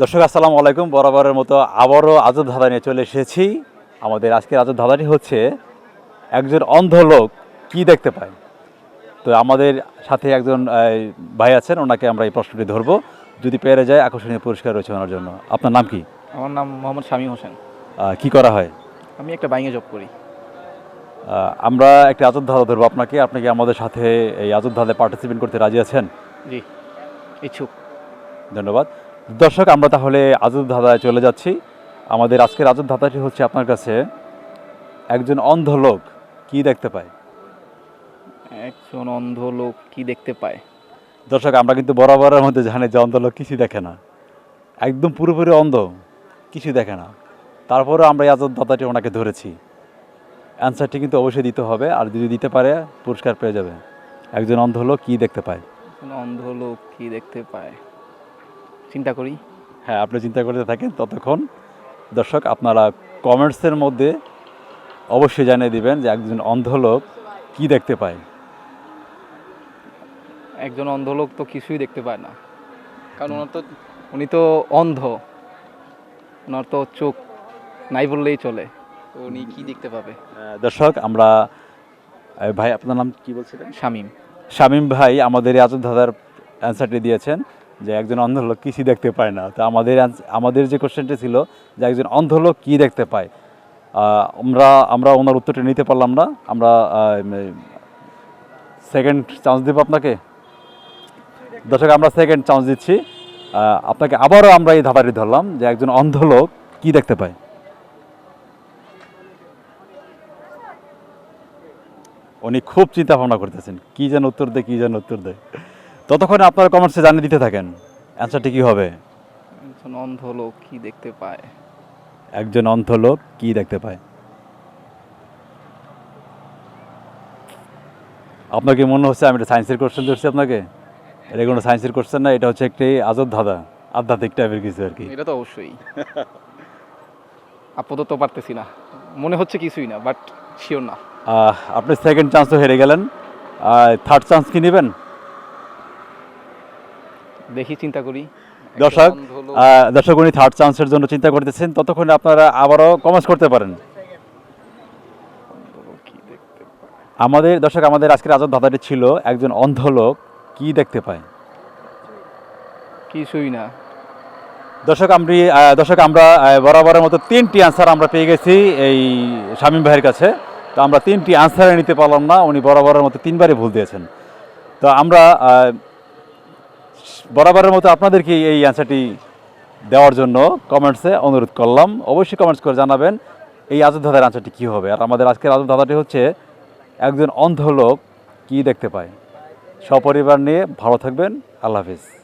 দর্শক আসসালামু আলাইকুম। বরাবরের মতো আবারও আজব ধাঁধা নিয়ে চলে এসেছি। আমাদের আজকের আজব ধাঁধাটি হচ্ছে একজন অন্ধ লোক কি দেখতে পায়? তো আমাদের সাথে একজন ভাই আছেন ওনাকে আমরা এই প্রশ্নটি ধরবো। যদি পেরে যায় আকর্ষণীয় পুরস্কার রয়েছে ওনার জন্য। আপনার নাম কি? আমার নাম মোহাম্মদ শামীম হোসেন। কি করা হয়? আমি একটা বাইঙে জব করি। আমরা একটা আজব ধাঁধা ধরবো আপনাকে। আপনি কি আমাদের সাথে এই আজব ধাঁধায় পার্টিসিপেট করতে রাজি আছেন? জি ইচ্ছুক। ধন্যবাদ। দর্শক আমরা তাহলে আজব ধাঁধায় চলে যাচ্ছি। আমাদের আজকের আজব ধাঁধাটি হচ্ছে আপনার কাছে একজন অন্ধ লোক কি দেখতে পায়? একজন অন্ধ লোক কি দেখতে পায়? দর্শক আমরা কিন্তু বরাবরের মধ্যে জানি যে অন্ধ লোক কিছু দেখে না। একদম পুরোপুরি অন্ধ কিছু দেখে না। তারপরে আমরা এই আজব ধাঁধাটি ওনাকে ধরেছি। অ্যান্সারটি কিন্তু অবশ্যই দিতে হবে আর যদি দিতে পারে পুরস্কার পেয়ে যাবে। একজন অন্ধ লোক কী দেখতে পায়? অন্ধ লোক কী দেখতে পায়? চিন্তা করি। হ্যাঁ আপনি চিন্তা করতে থাকেন ততক্ষণ। দর্শক আপনারা কমেন্টসের মধ্যে অবশ্যই জানিয়ে দিবেন যে একজন অন্ধ লোক কী দেখতে পায়। একজন অন্ধ লোক তো কিছুই দেখতে পায় না। কারণ ওনার তো উনি তো অন্ধ। ওনার তো চোখ নাই বললেই চলে। তো উনি কি দেখতে পাবে? দর্শক আমরা ভাই আপনার নাম কি বলছিলেন? শামীম। শামীম ভাই আমাদের এই দাদার অ্যান্সারটি দিয়েছেন। যে একজন অন্ধ লোক কিছুই দেখতে পায় না। তো আমাদের আমাদের যে কোশ্চেনটি ছিল যে একজন অন্ধ লোক কী দেখতে পায়? আমরা আমরা ওনার উত্তরটি নিতে পারলাম না। আমরা সেকেন্ড চান্স দেবো আপনাকে। দর্শক, আমরা সেকেন্ড চান্স দিচ্ছি। আপনাকে আবারও আমরা এই ধাঁধাটি ধরলাম যে একজন অন্ধ লোক কী দেখতে পায়। উনি খুব চিন্তা ভাবনা করতেছেন, কি যেন উত্তর দেয়, কি যেন উত্তর দেয়। ততক্ষণে আপনারা কমেন্টসে জানিয়ে দিতে থাকেন। অ্যান্সারটি কী হবে? একজন অন্ধ লোক কি দেখতে পায়? একজন অন্ধ লোক কি দেখতে পায়? আপনাকে মনে হচ্ছে আমি একটা সায়েন্সের কোশ্চেন ধরছি আপনাকে? এটা কোনো সায়েন্সের কোশ্চেন না এটা হচ্ছে একটি আজব ধাঁধা আধ্যাত্মিক টাইপের কিছু আর কি। এটা তো অবশ্যই। আপাতত পারতেছি না। মনে হচ্ছে কিছুই না বাট শিওর না। আপনি সেকেন্ড চান্স তো হেরে গেলেন। থার্ড চান্স কি নেবেন? দেখি চিন্তা করি। দর্শক দর্শক উনি থার্ড চান্সের জন্য চিন্তা করতেছেন। ততক্ষণে আপনারা আবারও কমেন্টস করতে পারেন? আমাদের দর্শক আমাদের আজকের আজব ধাঁধাটি ছিল একজন অন্ধ লোক। কি দেখতে পায়? কিছুই না। দর্শক আমি দর্শক আমরা বরাবরের মতো তিনটি আনসার আমরা পেয়ে গেছি এই শামীম ভাইয়ের কাছে। তো আমরা তিনটি আনসারে নিতে পারলাম না। উনি বরাবরের মতো তিনবারই ভুল দিয়েছেন। তো আমরা বরাবরের মতো আপনাদেরকে এই অ্যান্সারটি দেওয়ার জন্য কমেন্টসে অনুরোধ করলাম। অবশ্যই কমেন্টস করে জানাবেন এই আজব ধাঁধার আনসারটি কী হবে। আর আমাদের আজকের আজব ধাঁধাটি হচ্ছে একজন অন্ধ লোক কী দেখতে পায়। সপরিবার নিয়ে ভালো থাকবেন। আল্লাহ হাফিজ।